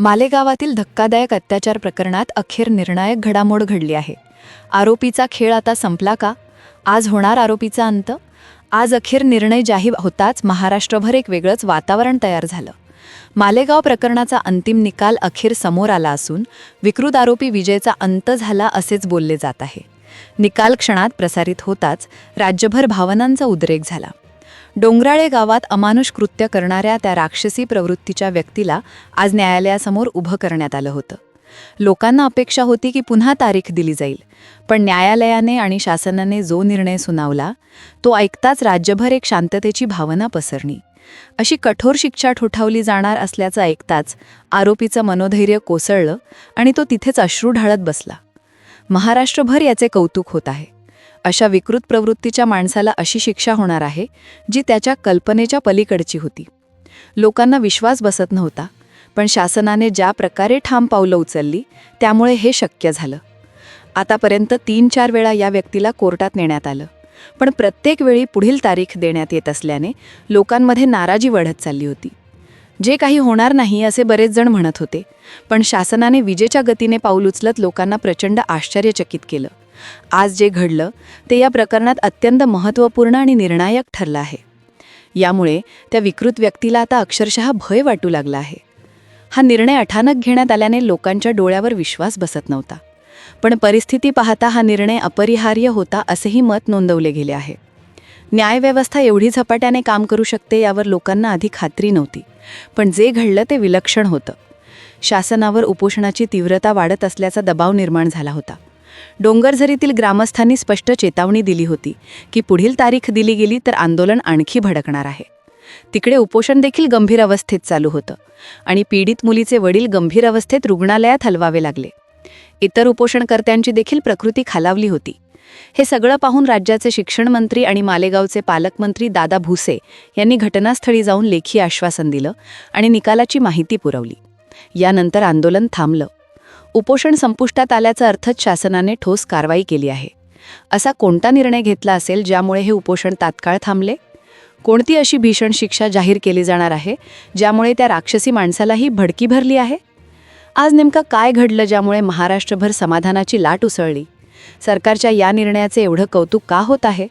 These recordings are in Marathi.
मालेगावातील धक्कादायक अत्याचार प्रकरणात अखेर निर्णायक घडामोड घडली आहे. आरोपीचा खेळ आता संपला का? आज होणार आरोपीचा अंत? आज अखेर निर्णय जाहीर होताच महाराष्ट्रभर एक वेगळंच वातावरण तयार झालं. मालेगाव प्रकरणाचा अंतिम निकाल अखेर समोर आला असून विकृत आरोपी विजयचा अंत झाला असेच बोलले जात आहे. निकाल क्षणात प्रसारित होताच राज्यभर भावनांचा उद्रेक झाला. डोंगराळे गावात अमानुष कृत्य करणाऱ्या त्या राक्षसी प्रवृत्तीच्या व्यक्तीला आज न्यायालयासमोर उभं करण्यात आलं होतं. लोकांना अपेक्षा होती की पुन्हा तारीख दिली जाईल पण न्यायालयाने आणि शासनाने जो निर्णय सुनावला तो ऐकताच राज्यभर एक शांततेची भावना पसरली. अशी कठोर शिक्षा ठोठावली जाणार असल्याचं ऐकताच आरोपीचं मनोधैर्य कोसळलं आणि तो तिथेच अश्रू ढाळत बसला. महाराष्ट्रभर याचे कौतुक होत आहे. अशा विकृत प्रवृत्तीच्या माणसाला अशी शिक्षा होणार आहे जी त्याच्या कल्पनेच्या पलीकडची होती. लोकांना विश्वास बसत नव्हता पण शासनाने ज्या प्रकारे ठाम पावलं उचलली त्यामुळे हे शक्य झालं. आतापर्यंत तीन चार वेळा या व्यक्तीला कोर्टात नेण्यात आलं पण प्रत्येक वेळी पुढील तारीख देण्यात येत असल्याने लोकांमध्ये नाराजी वाढत चालली होती. जे काही होणार नाही असे बरेच जण म्हणत होते पण शासनाने विजेच्या गतीने पाऊल उचलत लोकांना प्रचंड आश्चर्यचकित केलं. आज जे घडलं ते या प्रकरणात अत्यंत महत्त्वपूर्ण आणि निर्णायक ठरलं आहे. यामुळे त्या विकृत व्यक्तीला आता अक्षरशः भय वाटू लागला आहे. हा निर्णय अठानक घेण्यात आल्याने लोकांच्या डोळ्यावर विश्वास बसत नव्हता. पण परिस्थिती पाहता हा निर्णय अपरिहार्य होता असेही मत नोंदवले गेले आहे. न्यायव्यवस्था एवढी झपाट्याने काम करू शकते यावर लोकांना आधी खात्री नव्हती. पण जे घडलं ते विलक्षण होतं. शासनावर उपोषणाची तीव्रता वाढत असल्याचा दबाव निर्माण झाला होता. डोंगरझरीतील ग्रामस्थांनी स्पष्ट चेतावणी दिली होती की पुढील तारीख दिली गेली तर आंदोलन आणखी भडकणार आहे. तिकडे उपोषण देखील गंभीर अवस्थेत चालू होतं आणि पीडित मुलीचे वडील गंभीर अवस्थेत रुग्णालयात हलवावे लागले. इतर उपोषणकर्त्यांची देखील प्रकृती खालावली होती. हे सगळं पाहून राज्याचे शिक्षण मंत्री आणि मालेगावचे पालकमंत्री दादा भुसे यांनी घटनास्थळी जाऊन लेखी आश्वासन दिलं आणि निकालाची माहिती पुरवली. यानंतर आंदोलन थांबलं. उपोषण संपुष्टात आल्याचा अर्थच शासनाने ठोस कारवाई केली आहे. असा कोणता निर्णय घेतला असेल ज्यामुळे हे उपोषण तात्काळ थांबले? कोणती अशी भीषण शिक्षा जाहीर केली जाणार आहे ज्यामुळे त्या राक्षसी माणसालाही भडकी भरली आहे? आज नेमका काय घडलं ज्यामुळे महाराष्ट्रभर समाधानाची लाट उसळली? सरकारच्या या निर्णयाचे एवढं कौतुक का होत आहे?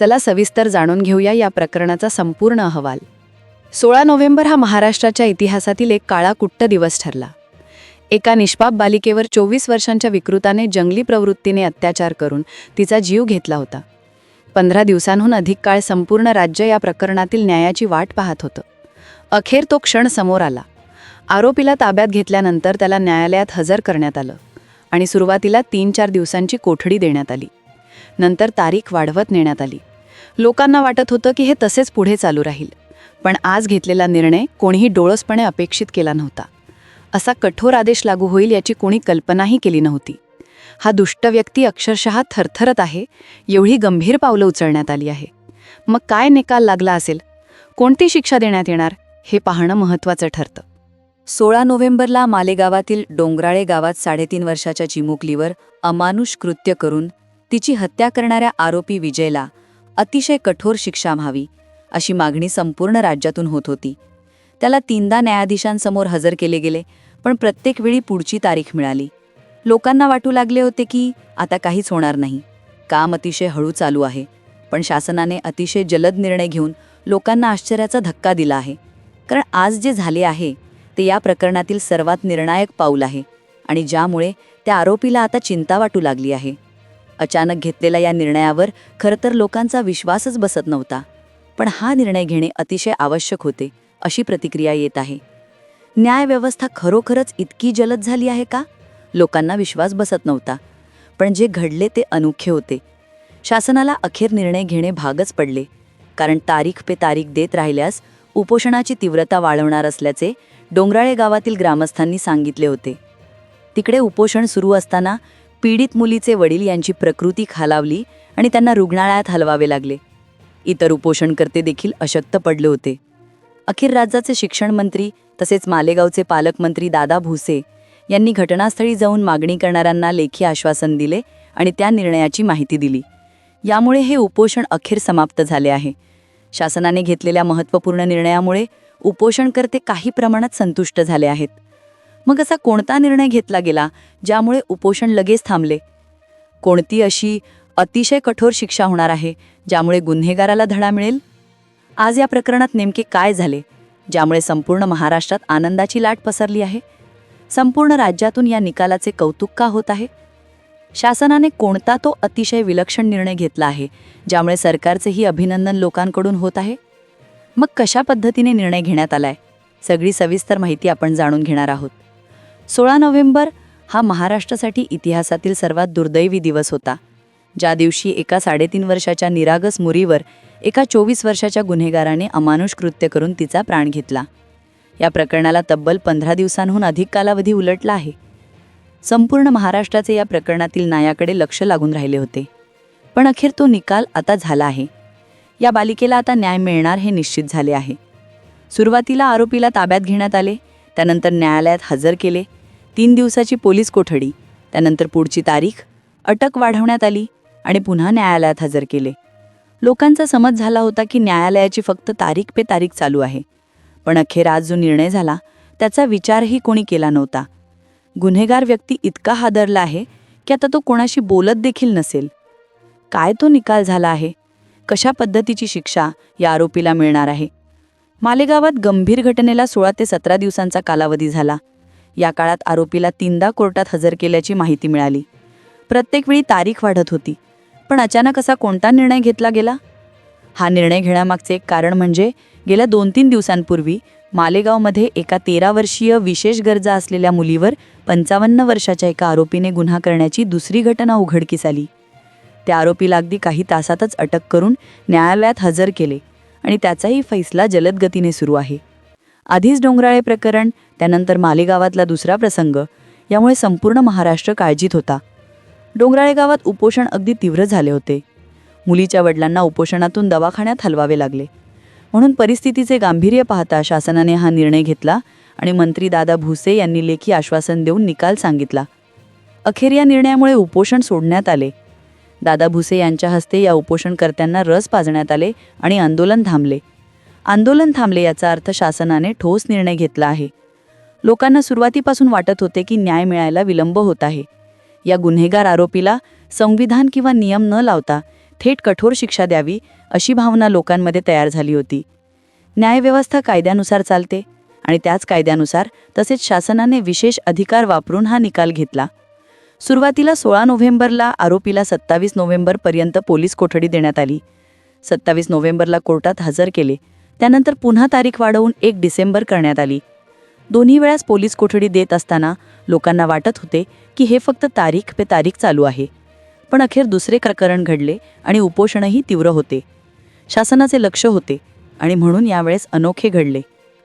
चला सविस्तर जाणून घेऊया या प्रकरणाचा संपूर्ण अहवाल. सोळा नोव्हेंबर हा महाराष्ट्राच्या इतिहासातील एक काळा कुट्ट दिवस ठरला. एका निष्पाप बालिकेवर चोवीस वर्षांच्या विकृताने जंगली प्रवृत्तीने अत्याचार करून तिचा जीव घेतला होता. पंधरा दिवसांहून अधिक काळ संपूर्ण राज्य या प्रकरणातील न्यायाची वाट पाहत होतं. अखेर तो क्षण समोर आला. आरोपीला ताब्यात घेतल्यानंतर त्याला न्यायालयात हजर करण्यात आलं आणि सुरुवातीला तीन चार दिवसांची कोठडी देण्यात आली. नंतर तारीख वाढवत नेण्यात आली. लोकांना वाटत होतं की हे तसेच पुढे चालू राहील पण आज घेतलेला निर्णय कोणीही डोळसपणे अपेक्षित केला नव्हता. असा कठोर आदेश लागू होईल याची कोणी कल्पनाही केली नव्हती. हा दुष्ट व्यक्ती अक्षरशः थरथरत आहे एवढी गंभीर पावलं उचलण्यात आली आहे. मग काय निकाल लागला असेल? कोणती शिक्षा देण्यात येणार? हे पाहणं महत्त्वाचं ठरतं. सोळा नोव्हेंबरला मालेगावातील डोंगराळे गावात साडेतीन वर्षाच्या चिमुकलीवर अमानुष कृत्य करून तिची हत्या करणाऱ्या आरोपी विजयला अतिशय कठोर शिक्षा व्हावी अशी मागणी संपूर्ण राज्यातून होत होती. त्याला तीनदा न्यायाधीशांसमोर हजर केले गेले पण प्रत्येक वेळी पुढची तारीख मिळाली. लोकांना वाटू लागले होते की आता काहीच होणार नाही. काम अतिशय हळू चालू आहे. पण शासनाने अतिशय जलद निर्णय घेऊन लोकांना आश्चर्याचा धक्का दिला आहे. कारण आज जे झाले आहे ते या प्रकरणातील सर्वात निर्णायक पाऊल आहे आणि ज्यामुळे त्या आरोपीला आता चिंता वाटू लागली आहे. अचानक घेतलेल्या या निर्णयावर खरं तर लोकांचा विश्वासच बसत नव्हता. पण हा निर्णय घेणे अतिशय आवश्यक होते अशी प्रतिक्रिया येत आहे. न्यायव्यवस्था खरोखरच इतकी जलद झाली आहे का? लोकांना विश्वास बसत नव्हता. पण जे घडले ते अनोखे होते. शासनाला अखेर निर्णय घेणे भागच पडले. कारण तारीख पे तारीख देत राहिल्यास उपोषणाची तीव्रता वाढवणार असल्याचे डोंगराळे गावातील ग्रामस्थांनी सांगितले होते. तिकडे उपोषण सुरू असताना पीडित मुलीचे वडील यांची प्रकृती खालावली आणि त्यांना रुग्णालयात हलवावे लागले. इतर उपोषणकर्ते देखील अशक्त पडले होते. अखेर राज्याचे शिक्षण मंत्री तसेच मालेगावचे पालकमंत्री दादा भुसे यांनी घटनास्थळी जाऊन मागणी करणाऱ्यांना लेखी आश्वासन दिले आणि त्या निर्णयाची माहिती दिली. यामुळे हे उपोषण अखेर समाप्त झाले आहे. शासनाने घेतलेल्या महत्त्वपूर्ण निर्णयामुळे उपोषणकर्ते काही प्रमाणात संतुष्ट झाले आहेत. मग असा कोणता निर्णय घेतला गेला ज्यामुळे उपोषण लगेच थांबले? कोणती अशी अतिशय कठोर शिक्षा होणार आहे ज्यामुळे गुन्हेगाराला धडा मिळेल? आज या प्रकरणात नेमके काय झाले? ज्यामुळे संपूर्ण महाराष्ट्रात आनंदाची लाट पसरली आहे. संपूर्ण राज्यातून या निकालाचे कौतुक का होत आहे? शासनाने कोणता तो अतिशय विलक्षण निर्णय घेतला आहे ज्यामुळे सरकारचेही अभिनंदन लोकांकडून होत आहे? मग कशा पद्धतीने निर्णय घेण्यात आलाय? सगळी सविस्तर माहिती आपण जाणून घेणार आहोत. सोळा नोव्हेंबर हा महाराष्ट्रासाठी इतिहासातील सर्वात दुर्दैवी दिवस होता. ज्या दिवशी एका साडेतीन वर्षाच्या निरागस मुरीवर एका चोवीस वर्षाच्या गुन्हेगाराने अमानुष कृत्य करून तिचा प्राण घेतला. या प्रकरणाला तब्बल पंधरा दिवसांहून अधिक कालावधी उलटला आहे. संपूर्ण महाराष्ट्राचे या प्रकरणातील न्यायाकडे लक्ष लागून राहिले होते. पण अखेर तो निकाल आता झाला आहे. या बालिकेला आता न्याय मिळणार हे निश्चित झाले आहे. सुरुवातीला आरोपीला ताब्यात घेण्यात आले त्यानंतर न्यायालयात हजर केले. तीन दिवसाची पोलीस कोठडी त्यानंतर पुढची तारीख अटक वाढवण्यात आली आणि पुन्हा न्यायालयात हजर केले. लोकांचा समज झाला होता की न्यायालयाची फक्त तारीख पे तारीख चालू आहे. पण अखेर आज जो निर्णय झाला त्याचा विचारही कोणी केला नव्हता. गुन्हेगार व्यक्ती इतका हादरला आहे की आता तो कोणाशी बोलत देखील नसेल. काय तो निकाल झाला आहे? कशा पद्धतीची शिक्षा या आरोपीला मिळणार आहे? मालेगावात गंभीर घटनेला सोळा ते सतरा दिवसांचा कालावधी झाला. या काळात आरोपीला तीनदा कोर्टात हजर केल्याची माहिती मिळाली. प्रत्येक वेळी तारीख वाढत होती. पण अचानक असा कोणता निर्णय घेतला गेला? हा निर्णय घेण्यामागचे एक कारण म्हणजे गेल्या दोन तीन दिवसांपूर्वी मालेगावमध्ये एका तेरा वर्षीय विशेष गरजा असलेल्या मुलीवर पंचावन्न वर्षाच्या एका आरोपीने गुन्हा करण्याची दुसरी घटना उघडकीस आली. त्या आरोपीला अगदी काही तासातच अटक करून न्यायालयात हजर केले आणि त्याचाही फैसला जलद गतीने सुरू आहे. आधीच डोंगराळे प्रकरण त्यानंतर मालेगावातला दुसरा प्रसंग यामुळे संपूर्ण महाराष्ट्र काळजीत होता. डोंगराळे गावात उपोषण अगदी तीव्र झाले होते. मुलीच्या वडिलांना उपोषणातून दवाखान्यात हलवावे लागले. म्हणून परिस्थितीचे गांभीर्य पाहता शासनाने हा निर्णय घेतला आणि मंत्री दादा भुसे यांनी लेखी आश्वासन देऊन निकाल सांगितला. अखेर या निर्णयामुळे उपोषण सोडण्यात आले. दादा भुसे यांच्या हस्ते या उपोषणकर्त्यांना रस पाजण्यात आले आणि आंदोलन थांबले. आंदोलन थांबले याचा अर्थ शासनाने ठोस निर्णय घेतला आहे. लोकांना सुरुवातीपासून वाटत होते की न्याय मिळायला विलंब होत आहे. या गुन्हेगार आरोपीला संविधान किंवा नियम न लावता थेट कठोर शिक्षा द्यावी अशी भावना लोकांमध्ये तयार झाली होती. न्यायव्यवस्था कायद्यानुसार चालते आणि त्याच कायद्यानुसार तसेच शासनाने विशेष अधिकार वापरून हा निकाल घेतला. सुरुवातीला सोळा नोव्हेंबरला आरोपीला सत्तावीस नोव्हेंबरपर्यंत पोलीस कोठडी देण्यात आली. सत्तावीस नोव्हेंबरला कोर्टात हजर केले. त्यानंतर पुन्हा तारीख वाढवून एक डिसेंबर करण्यात आली. दोन्ही वेळास पोलीस कोठडी देत असताना लोकांना वाटत होते की हे फक्त तारीख पे तारीख चालू आहे. पण अखेर दुसरे प्रकरण घडले आणि उपोषणही तीव्र होते. शासनाचे लक्ष होते आणि म्हणून यावेळेस अनोखे घडले.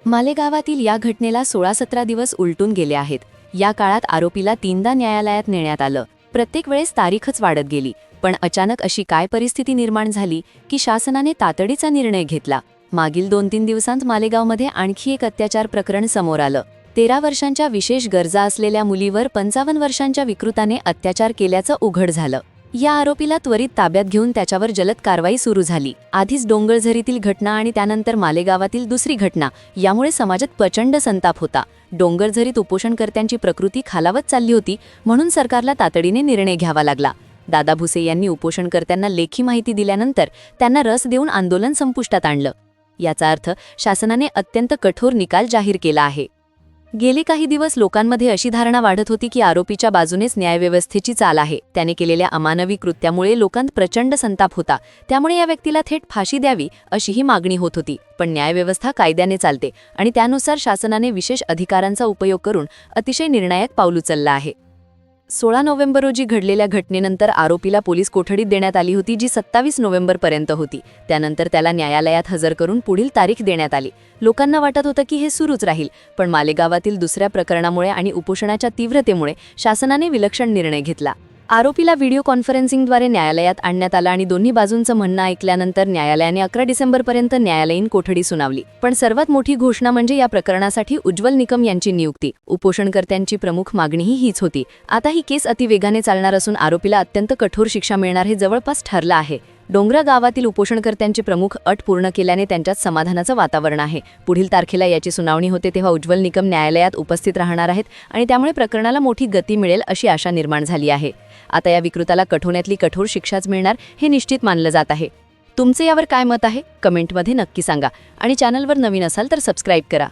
मालेगावातील या घटनेला सोळा सतरा दिवस उलटून गेले आहेत. या काळात आरोपीला तीनदा न्यायालयात नेण्यात आलं. प्रत्येक वेळेस तारीखच वाढत गेली. पण अचानक अशी काय परिस्थिती निर्माण झाली की शासनाने तातडीचा निर्णय घेतला? मागील दोन तीन दिवसांत मालेगावमध्ये आणखी एक अत्याचार प्रकरण समोर आलं. तेरा वर्षांच्या विशेष गरजा असलेल्या मुलीवर पंचावन्न वर्षांच्या विकृताने अत्याचार केल्याचं उघड झालं. या आरोपीला त्वरित ताब्यात घेऊन त्याच्यावर जलद कारवाई सुरू झाली. आधीच डोंगरझरीतील घटना आणि त्यानंतर मालेगावातील दुसरी घटना यामुळे समाजात प्रचंड संताप होता. डोंगरझरीत उपोषणकर्त्यांची प्रकृती खालावत चालली होती म्हणून सरकारला तातडीने निर्णय घ्यावा लागला. दादा भुसे यांनी उपोषणकर्त्यांना लेखी माहिती दिल्यानंतर त्यांना रस देऊन आंदोलन संपुष्टात आणलं. याचा अर्थ शासनाने अत्यंत कठोर निकाल जाहीर केला आहे. गेले काही दिवस लोकांमध्ये अशी धारणा वाढत होती की आरोपीच्या बाजूनेच न्यायव्यवस्थेची चाल आहे. त्याने केलेल्या अमानवी कृत्यामुळे लोकांत प्रचंड संताप होता. त्यामुळे या व्यक्तीला थेट फाशी द्यावी अशीही मागणी होत होती. पण न्यायव्यवस्था कायद्याने चालते आणि त्यानुसार शासनाने विशेष अधिकारांचा उपयोग करून अतिशय निर्णायक पाऊल उचललं आहे. सोळा नोव्हेंबर रोजी घडलेल्या घटनेनंतर आरोपीला पोलीस कोठडीत देण्यात आली होती जी सत्तावीस नोव्हेंबरपर्यंत होती. त्यानंतर त्याला न्यायालयात हजर करून पुढील तारीख देण्यात आली. लोकांना वाटत होतं की हे सुरूच राहील पण मालेगावातील दुसऱ्या प्रकरणामुळे आणि उपोषणाच्या तीव्रतेमुळे शासनाने विलक्षण निर्णय घेतला. आरोपीला व्हिडिओ कॉन्फरन्सिंगद्वारे न्यायालयात आणण्यात आलं आणि दोन्ही बाजूंचं म्हणणं ऐकल्यानंतर न्यायालयाने अकरा डिसेंबरपर्यंत न्यायालयीन कोठडी सुनावली. पण सर्वात मोठी घोषणा म्हणजे या प्रकरणासाठी उज्ज्वल निकम यांची नियुक्ती. उपोषणकर्त्यांची प्रमुख मागणीही हीच होती. आता ही केस अतिवेगाने चालणार असून आरोपीला अत्यंत कठोर शिक्षा मिळणार हे जवळपास ठरलं आहे. डोंगरा गावातील उपोषणकर्त्यांची प्रमुख अट पूर्ण केल्याने त्यांच्यात समाधानाचं वातावरण आहे. पुढील तारखेला याची सुनावणी होते तेव्हा उज्ज्वल निकम न्यायालयात उपस्थित राहणार आहेत आणि त्यामुळे प्रकरणाला मोठी गती मिळेल अशी आशा निर्माण झाली आहे. आता या विकृताला कठोण्यातली कठोर शिक्षाच मिळणार हे निश्चित मानलं जात आहे. तुमचे यावर काय मत आहे? कमेंटमध्ये नक्की सांगा आणि चॅनलवर नवीन असाल तर सबस्क्राईब करा.